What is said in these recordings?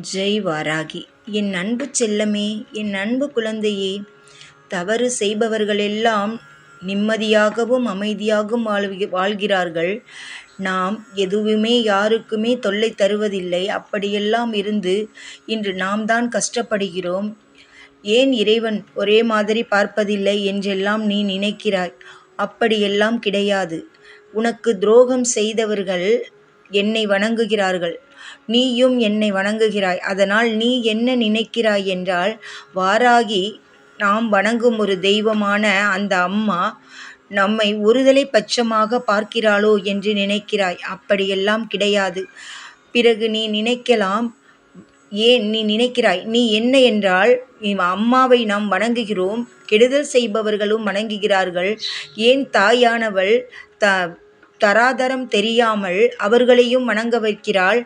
ஜெய் வாராகி. என் அன்பு செல்லமே என் அன்பு குழந்தையே தவறு செய்பவர்களெல்லாம் நிம்மதியாகவும் அமைதியாகவும் வாழ்வி வாழ்கிறார்கள். நாம் எதுவுமே யாருக்குமே தொல்லை தருவதில்லை. அப்படியெல்லாம் இருந்து இன்று நாம் தான் கஷ்டப்படுகிறோம். ஏன் இறைவன் ஒரே மாதிரி பார்ப்பதில்லை என்றெல்லாம் நீ நினைக்கிறாய். அப்படியெல்லாம் கிடையாது. உனக்கு துரோகம் செய்தவர்கள் என்னை வணங்குகிறார்கள். நீயும் என்னை வணங்குகிறாய். அதனால் நீ என்ன நினைக்கிறாய் என்றால் வாராகி நாம் வணங்கும் ஒரு தெய்வமான அந்த அம்மா நம்மை ஒருதலை பட்சமாக பார்க்கிறாளோ என்று நினைக்கிறாய். அப்படியெல்லாம் கிடையாது. பிறகு நீ நினைக்கலாம். ஏன் நீ நினைக்கிறாய்? நீ என்ன என்றால் அம்மாவை நாம் வணங்குகிறோம். கெடுதல் செய்பவர்களும் வணங்குகிறார்கள். ஏன் தாயானவள் த தராதரம் தெரியாமல் அவர்களையும் வணங்க வைக்கிறாள்.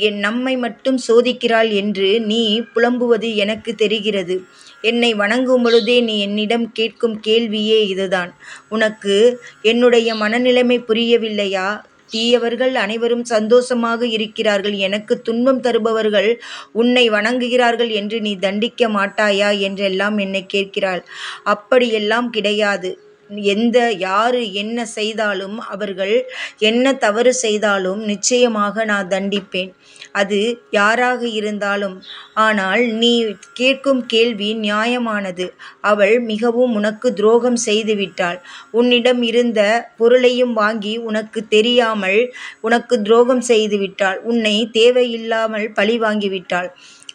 என் நம்மை மட்டும் சோதிக்கிறாள் என்று நீ புலம்புவது எனக்கு தெரிகிறது. என்னை வணங்கும் பொழுதே நீ என்னிடம் கேட்கும் கேள்வியே இதுதான். உனக்கு என்னுடைய மனநிலைமை புரியவில்லையா? தீயவர்கள் அனைவரும் சந்தோஷமாக இருக்கிறார்கள். எனக்கு துன்பம் தருபவர்கள் உன்னை வணங்குகிறார்கள் என்று நீ தண்டிக்க மாட்டாயா? என்றெல்லாம் என்னை கேட்கிறாள். அப்படியெல்லாம் கிடையாது. எந்த யார் என்ன செய்தாலும் அவர்கள் என்ன தவறு செய்தாலும் நிச்சயமாக நான் தண்டிப்பேன். அது யாராக இருந்தாலும். ஆனால் நீ கேட்கும் கேள்வி நியாயமானது. அவள் மிகவும் உனக்கு துரோகம் செய்துவிட்டாள். உன்னிடம் இருந்த பொருளையும் வாங்கி உனக்கு தெரியாமல் உனக்கு துரோகம் செய்துவிட்டாள். உன்னை தேவையில்லாமல் பழி வாங்கிவிட்டாள்.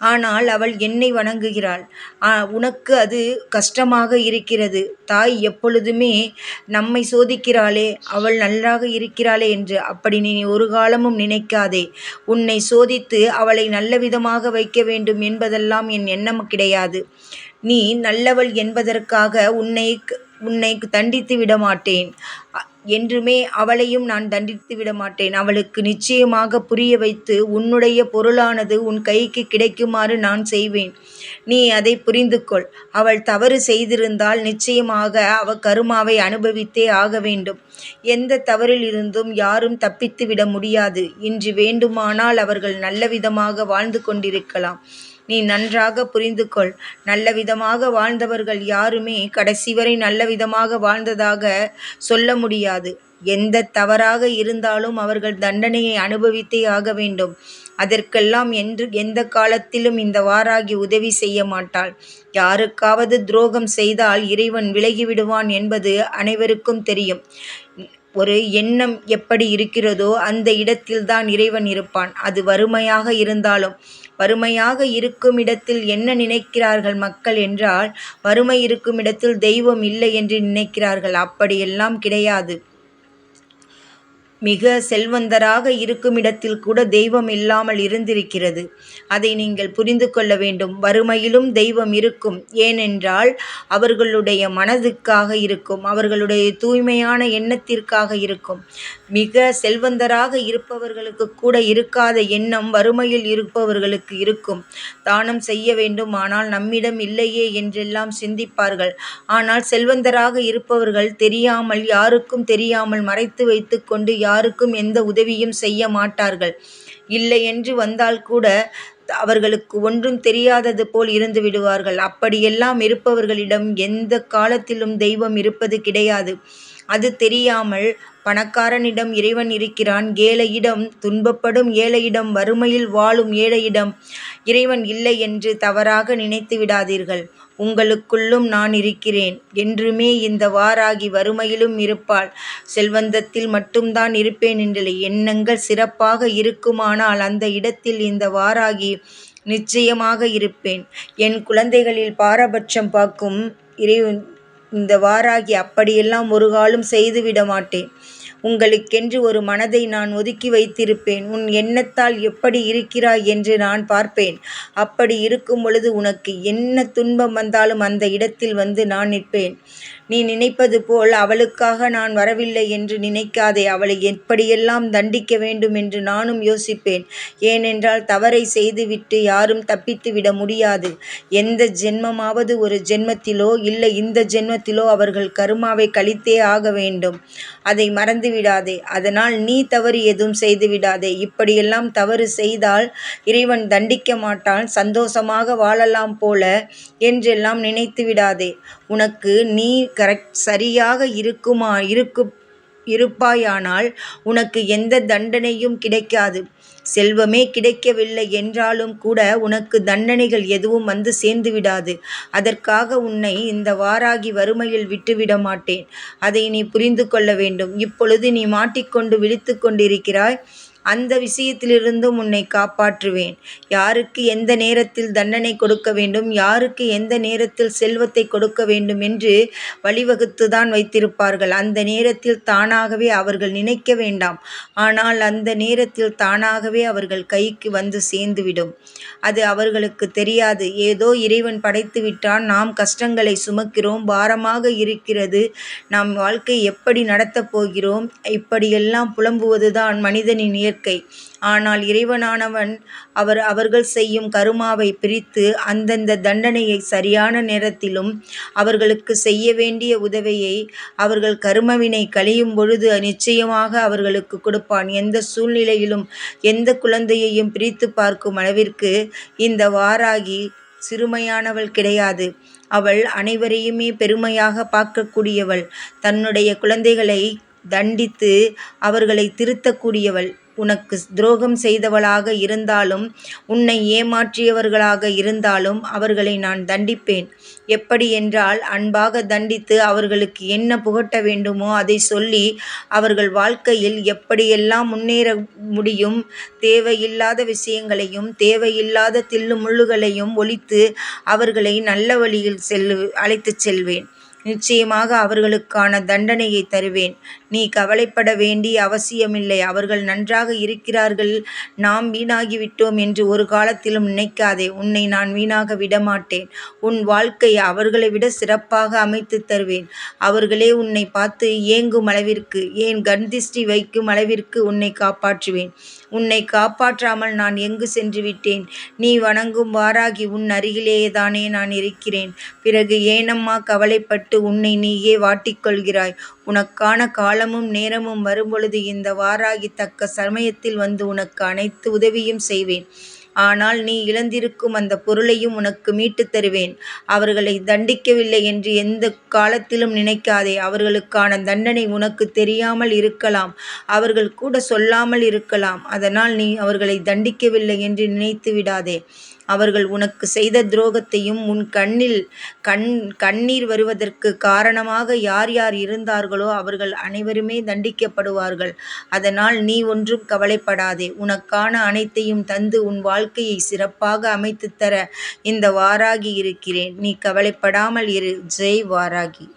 ஆனால் அவள் என்னை வணங்குகிறாள். உனக்கு அது கஷ்டமாக இருக்கிறது. தாய் எப்பொழுதுமே நம்மை சோதிக்கிறாளே அவள் நன்றாக இருக்கிறாளே என்று. அப்படி நீ ஒரு காலமும் நினைக்காதே. உன்னை சோதித்து அவளை நல்ல விதமாக வைக்க வேண்டும் என்பதெல்லாம் என் எண்ணம் கிடையாது. நீ நல்லவள் என்பதற்காக உன்னை உன்னை தண்டித்து விட மாட்டேன். என்றுமே அவளையும் நான் தண்டித்து விட மாட்டேன். அவளுக்கு நிச்சயமாக புரிய வைத்து உன்னுடைய பொருளானது உன் கைக்கு கிடைக்குமாறு நான் செய்வேன். நீ அதை புரிந்து கொள் அவள் தவறு செய்திருந்தால் நிச்சயமாக அவ கருமாவை அனுபவித்தே ஆக வேண்டும். எந்த தவறில் இருந்தும் யாரும் தப்பித்து விட முடியாது. இன்று வேண்டுமானால் அவர்கள் நல்ல விதமாக வாழ்ந்து கொண்டிருக்கலாம். நீ நன்றாக புரிந்து கொள் நல்ல விதமாக வாழ்ந்தவர்கள் யாருமே கடைசி வரை நல்ல விதமாக வாழ்ந்ததாக சொல்ல முடியாது. எந்த தவறாக இருந்தாலும் அவர்கள் தண்டனையை அனுபவித்தே ஆக வேண்டும். அதற்கெல்லாம் என்று எந்த காலத்திலும் இந்த வாராகி உதவி செய்ய மாட்டாள். யாருக்காவது துரோகம் செய்தால் இறைவன் விலகிவிடுவான் என்பது அனைவருக்கும் தெரியும். ஒரு எண்ணம் எப்படி இருக்கிறதோ அந்த இடத்தில்தான் இறைவன் இருப்பான். அது வறுமையாக இருந்தாலும் வறுமையாக இருக்கும் இடத்தில் என்ன நினைக்கிறார்கள் மக்கள் என்றால் வறுமை இருக்கும் இடத்தில் தெய்வம் இல்லை என்று நினைக்கிறார்கள். அப்படியெல்லாம் கிடையாது. மிக செல்வந்தராக இருக்கும் இடத்தில் கூட தெய்வம் இல்லாமல் இருந்திருக்கிறது. அதை நீங்கள் புரிந்து கொள்ள வேண்டும். வறுமையிலும் தெய்வம் இருக்கும். ஏனென்றால் அவர்களுடைய மனதுக்காக இருக்கும். அவர்களுடைய தூய்மையான எண்ணத்திற்காக இருக்கும். மிக செல்வந்தராக இருப்பவர்களுக்கு கூட இருக்காத எண்ணம் வறுமையில் இருப்பவர்களுக்கு இருக்கும். தானம் செய்ய வேண்டும். ஆனால் நம்மிடம் இல்லையே என்றெல்லாம் சிந்திப்பார்கள். ஆனால் செல்வந்தராக இருப்பவர்கள் தெரியாமல் யாருக்கும் தெரியாமல் மறைத்து வைத்து கொண்டு யாருக்கும் எந்த உதவியும் செய்ய மாட்டார்கள். இல்லை என்று வந்தால் கூட அவர்களுக்கு ஒன்றும் தெரியாதது போல் இருந்து விடுவார்கள். அப்படியெல்லாம் இருப்பவர்களிடம் எந்த காலத்திலும் தெய்வம் இருப்பது கிடையாது. அது தெரியாமல் பணக்காரனிடம் இறைவன் இருக்கிறான். ஏழையிடம் துன்பப்படும் ஏழையிடம் வறுமையில் வாழும் ஏழையிடம் இறைவன் இல்லை என்று தவறாக நினைத்து விடாதீர்கள். உங்களுக்குள்ளும் நான் இருக்கிறேன். என்றுமே இந்த வாராகி வறுமையிலும் இருப்பாள். செல்வந்தத்தில் மட்டும்தான் இருப்பேன் என்றில்லை. எண்ணங்கள் சிறப்பாக இருக்குமானால் அந்த இடத்தில் இந்த வாராகி நிச்சயமாக இருப்பேன். என் குழந்தைகளில் பாரபட்சம் பார்க்கும் இறை இந்த வாராகி அப்படியெல்லாம் ஒரு காலம் செய்துவிட மாட்டேன். உங்களுக்கென்று ஒரு மனதை நான் ஒதுக்கி வைத்திருப்பேன். உன் எண்ணத்தால் எப்படி இருக்கிறாய் என்று நான் பார்ப்பேன். அப்படி இருக்கும் பொழுது உனக்கு என்ன துன்பம் வந்தாலும் அந்த இடத்தில் வந்து நான் நிற்பேன். நீ நினைப்பது போல் அவளுக்காக நான் வரவில்லை என்று நினைக்காதே. அவளை எப்படியெல்லாம் தண்டிக்க வேண்டும் என்று நானும் யோசிப்பேன். ஏனென்றால் தவறை செய்துவிட்டு யாரும் தப்பித்து விட முடியாது. எந்த ஜென்மமாவது ஒரு ஜென்மத்திலோ இல்லை இந்த ஜென்மத்திலோ அவர்கள் கருமாவை கழித்தே ஆக வேண்டும். அதை மறந்துவிடாதே. அதனால் நீ தவறு எதுவும் செய்துவிடாதே. இப்படியெல்லாம் தவறு செய்தால் இறைவன் தண்டிக்க மாட்டான் சந்தோஷமாக வாழலாம் போல என்றெல்லாம் நினைத்து விடாதே உனக்கு நீ கரெக்ட் சரியாக இருக்குமா இருக்கு இருப்பாயானால் உனக்கு எந்த தண்டனையும் கிடைக்காது. செல்வமே கிடைக்கவில்லை என்றாலும் கூட உனக்கு தண்டனைகள் எதுவும் வந்து சேர்ந்துவிடாது. அதற்காக உன்னை இந்த வாராகி வறுமையில் விட்டுவிட மாட்டேன். அதை நீ புரிந்து கொள்ள வேண்டும். இப்பொழுது நீ மாட்டிக்கொண்டு விழித்து கொண்டிருக்கிறாய். அந்த விஷயத்திலிருந்தும் உன்னை காப்பாற்றுவேன். யாருக்கு எந்த நேரத்தில் தண்டனை கொடுக்க வேண்டும் யாருக்கு எந்த நேரத்தில் செல்வத்தை கொடுக்க வேண்டும் என்று வழிவகுத்துதான் வைத்திருப்பார்கள். அந்த நேரத்தில் தானாகவே அவர்கள் நினைக்க வேண்டாம். ஆனால் அந்த நேரத்தில் தானாகவே அவர்கள் கைக்கு வந்து சேர்ந்துவிடும். அது அவர்களுக்கு தெரியாது. ஏதோ இறைவன் படைத்து விட்டான். நாம் கஷ்டங்களை சுமக்கிறோம். பாரமாக இருக்கிறது. நாம் வாழ்க்கை எப்படி நடத்தப் போகிறோம். இப்படியெல்லாம் புலம்புவதுதான் மனிதனின் இயற்கை. ஆனால் இறைவனானவன் அவர் அவர்கள் செய்யும் கருமாவை பிரித்து அந்தந்த தண்டனையை சரியான நேரத்திலும் அவர்களுக்கு செய்ய வேண்டிய உதவியை அவர்கள் கருமவினை கழியும் பொழுது நிச்சயமாக அவர்களுக்கு கொடுப்பான். எந்த சூழ்நிலையிலும் எந்த குழந்தையையும் பிரித்துப் பார்க்கும் அளவிற்கு இந்த வாராகி சிறுமையானவள் கிடையாது. அவள் அனைவரையுமே பெருமையாக பார்க்கக்கூடியவள். தன்னுடைய குழந்தைகளை தண்டித்து அவர்களை திருத்தக்கூடியவள். உனக்கு துரோகம் செய்தவளாக இருந்தாலும் உன்னை ஏமாற்றியவர்களாக இருந்தாலும் அவர்களை நான் தண்டிப்பேன். எப்படி என்றால் அன்பாக தண்டித்து அவர்களுக்கு என்ன புகட்ட வேண்டுமோ அதை சொல்லி அவர்கள் வாழ்க்கையில் எப்படியெல்லாம் முன்னேற முடியும் தேவையில்லாத விஷயங்களையும் தேவையில்லாத தில்லு முள்ளுகளையும் ஒழித்து அவர்களை நல்ல வழியில் செல்லு அழைத்துச் செல்வேன். நிச்சயமாக அவர்களுக்கான தண்டனையை தருவேன். நீ கவலைப்பட வேண்டிய அவசியமில்லை. அவர்கள் நன்றாக இருக்கிறார்கள் நாம் வீணாகிவிட்டோம் என்று ஒரு காலத்திலும் நினைக்காதே. உன்னை நான் வீணாக விடமாட்டேன். உன் வாழ்க்கை அவர்களை விட சிறப்பாக அமைத்துத் தருவேன். அவர்களே உன்னை பார்த்து ஏங்கும் அளவிற்கு ஏன் கண்திஷ்டி வைக்கும் அளவிற்கு உன்னை காப்பாற்றுவேன். உன்னை காப்பாற்றாமல் நான் எங்கு சென்று விட்டேன். நீ வணங்கும் வாராகி உன் அருகிலேயே தானே நான் இருக்கிறேன். பிறகு ஏனம்மா கவலைப்பட்டு உன்னை நீயே வாட்டிக் கொள்கிறாய். உனக்கான காலமும் நேரமும் வரும்பொழுது இந்த வாராகி தக்க சமயத்தில் வந்து உனக்கு அனைத்து உதவியும் செய்வேன். ஆனால் நீ இழந்திருக்கும் அந்த பொருளையும் உனக்கு மீட்டுத் தருவேன். அவர்களை தண்டிக்கவில்லை என்று எந்த காலத்திலும் நினைக்காதே. அவர்களுக்கான தண்டனை உனக்கு தெரியாமல் இருக்கலாம். அவர்கள் கூட சொல்லாமல் இருக்கலாம். அதனால் நீ அவர்களை தண்டிக்கவில்லை என்று நினைத்து விடாதே. அவர்கள் உனக்கு செய்த துரோகத்தையும் உன் கண்ணில் கண் கண்ணீர் வருவதற்குக் காரணமாக யார் யார் இருந்தார்களோ அவர்கள் அனைவருமே தண்டிக்கப்படுவார்கள். அதனால் நீ ஒன்றும் கவலைப்படாதே. உனக்கான அனைத்தையும் தந்து உன் வாழ்க்கையை சிறப்பாக அமைத்து தர இந்த வாராகி இருக்கிறேன். நீ கவலைப்படாமல் இரு. ஜெய் வாராகி.